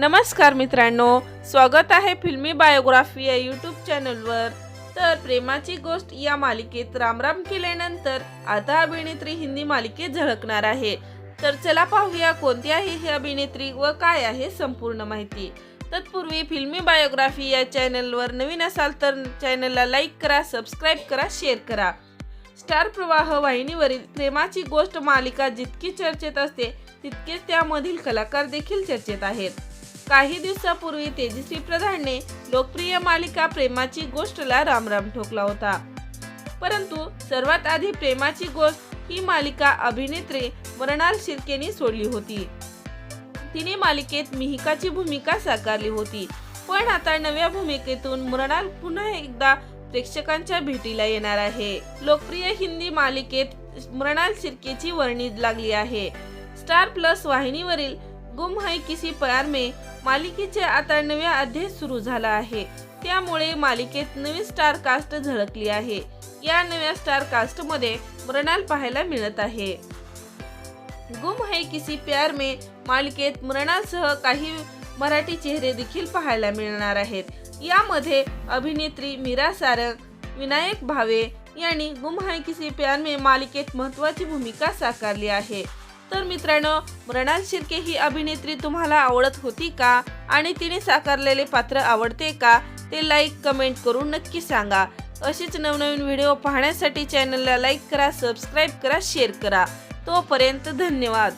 नमस्कार मित्रांनो स्वागत आहे फिल्मी बायोग्राफी या यूट्यूब चॅनलवर. तर प्रेमाची गोष्ट या मालिकेत रामराम केल्यानंतर आता अभिनेत्री हिंदी मालिकेत झळकणार आहे. तर चला पाहूया कोणती आहे ही अभिनेत्री व काय आहे संपूर्ण माहिती. तत्पूर्वी फिल्मी बायोग्राफी या चॅनलवर नवीन असाल तर चॅनलला लाईक करा सबस्क्राईब करा शेअर करा. स्टार प्रवाह वाहिनीवरील प्रेमाची गोष्ट मालिका जितकी चर्चेत असते तितकेच त्यामधील कलाकार देखील चर्चेत आहेत. काही दिवसापूर्वी तेजस्वी प्रधानने लोकप्रिय मालिका प्रेमाची गोष्टला रामराम ठोकला होता. परंतु सर्वात आधी प्रेमाची गोष्ट ही मालिका अभिनेत्री मृणाल शिर्केने सोडली होती. तिने मालिकेत मिहिकाची भूमिका साकारली होती. पण आता नव्या भूमिकेतून मृणाल पुन्हा एकदा प्रेक्षकांच्या भेटीला येणार आहे. लोकप्रिय हिंदी मालिकेत मृणाल शिर्केची वर्णी लागली आहे. स्टार प्लस वाहिनीवरील गुम है किसी प्यार में मालिकेचे आता नव्या अध्याय सुरू झाला आहे. त्यामुळे मालिकेत नवी स्टार कास्ट झळकली आहे. या नव्या स्टार कास्टमध्ये मृणाल पाहायला मिळत आहे. गुम है किसी प्यार में मालिकेत मृणालसह काही मराठी चेहरे देखील पाहायला मिळणार आहेत. यामध्ये अभिनेत्री मीरा सारंग विनायक भावे यांनी गुम है किसी प्यार में मालिकेत महत्वाची भूमिका साकारली आहे. तर मित्रांनो मृणाल शिर्के ही अभिनेत्री तुम्हाला आवडत होती का? आणि तिने साकारलेले पात्र आवडते का? ते लाईक कमेंट करून नक्की सांगा. असेच नवनवीन व्हिडिओ पाहण्यासाठी चॅनलला लाईक करा सबस्क्राईब करा शेअर करा. तोपर्यंत धन्यवाद.